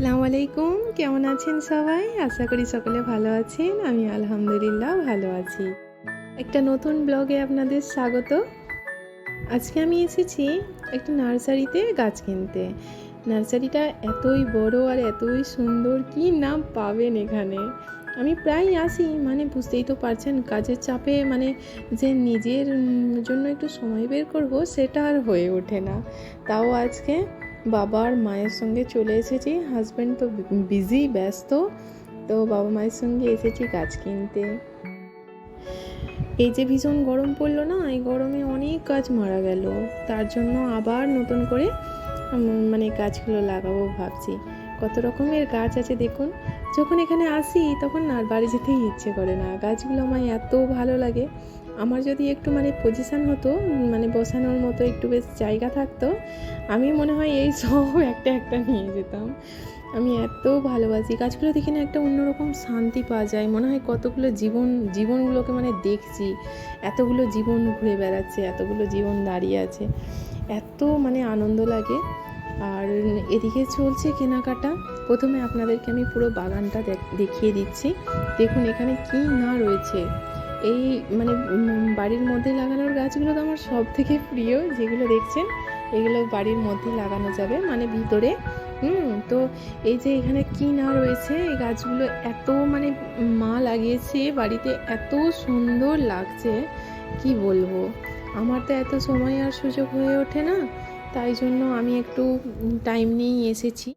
আসসালামু আলাইকুম। কেমন আছেন সবাই? আশা করি সকলে ভালো আছেন। আমি আলহামদুলিল্লাহ ভালো আছি। একটা নতুন ব্লগে আপনাদের স্বাগত। আজকে আমি এসেছি একটা নার্সারিতে গাছ কিনতে। নার্সারিটা এতই বড় আর এতই সুন্দর, কি নাম পাবেন এখানে? আমি প্রায় আসি মানে বুঝতেই তো পারছেন, কাজের চাপে মানে যে নিজের জন্য একটু সময় বের করব, সেটা আর হয়ে ওঠে না। তাও আজকে বাবা আর মায়ের সঙ্গে চলে এসেছি। হাজব্যান্ড তো বিজি ব্যস্ত। তো বাবা মায়ের সঙ্গে এসেছি গাছ কিনতে। এই যে ভীষণ গরম পড়ল না, এই গরমে অনেক গাছ মারা গেল। তার জন্য আবার নতুন করে মানে গাছগুলো লাগাবো ভাবছি। কত রকমের গাছ আছে দেখুন। যখন এখানে আসি, তখন আর বাড়ি যেতেই ইচ্ছে করে না। গাছগুলো আমার এত ভালো লাগে। আমার যদি একটু মানে পজিশান হতো মানে বসানোর মতো একটু বেশ জায়গা থাকতো, আমি মনে হয় এই সব একটা একটা নিয়ে যেতাম। আমি এত ভালোবাসি। গাছগুলো দেখে না একটা অন্যরকম শান্তি পাওয়া যায়। মনে হয় কতগুলো জীবন, জীবনগুলোকে মানে দেখছি। এতগুলো জীবন ঘুরে বেড়াচ্ছে, এতগুলো জীবন দাঁড়িয়ে আছে। এত মানে আনন্দ লাগে। আর এদিকে চলছে কেনাকাটা। প্রথমে আপনাদেরকে আমি পুরো বাগানটা দেখিয়ে দিচ্ছি। দেখুন এখানে কি না রয়েছে। এই মানে বাড়ির মধ্যে লাগানোর গাছগুলো তো আমার সব থেকে প্রিয়, যেগুলো দেখছেন, এগুলো বাড়ির মধ্যে লাগানো যাবে মানে ভিতরে। হুম, তো এই যে এখানে কি না রয়েছে, এই গাছগুলো এত মানে মা লাগিয়েছে, বাড়িতে এত সুন্দর লাগছে, কি বলব? আমার তো এত সময় আর সুযোগ হয়ে ওঠে না, তাই জন্য আমি একটু টাইম নিয়েই এসেছি।